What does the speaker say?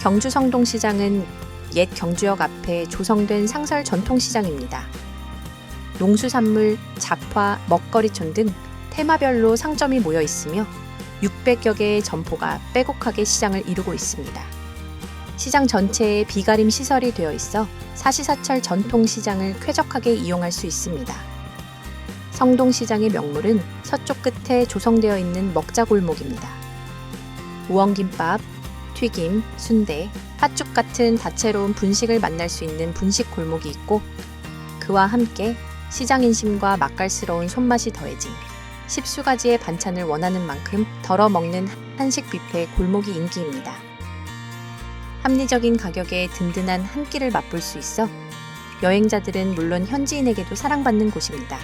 경주 성동시장은 옛 경주역 앞에 조성된 상설 전통시장입니다. 농수산물, 잡화, 먹거리촌 등 테마별로 상점이 모여 있으며 600여 개의 점포가 빼곡하게 시장을 이루고 있습니다. 시장 전체에 비가림 시설이 되어 있어 사시사철 전통시장을 쾌적하게 이용할 수 있습니다. 성동시장의 명물은 서쪽 끝에 조성되어 있는 먹자골목입니다. 우엉김밥, 튀김, 순대, 팥죽 같은 다채로운 분식을 만날 수 있는 분식 골목이 있고 그와 함께 시장 인심과 맛깔스러운 손맛이 더해진 십수 가지의 반찬을 원하는 만큼 덜어 먹는 한식 뷔페 골목이 인기입니다. 합리적인 가격에 든든한 한 끼를 맛볼 수 있어 여행자들은 물론 현지인에게도 사랑받는 곳입니다.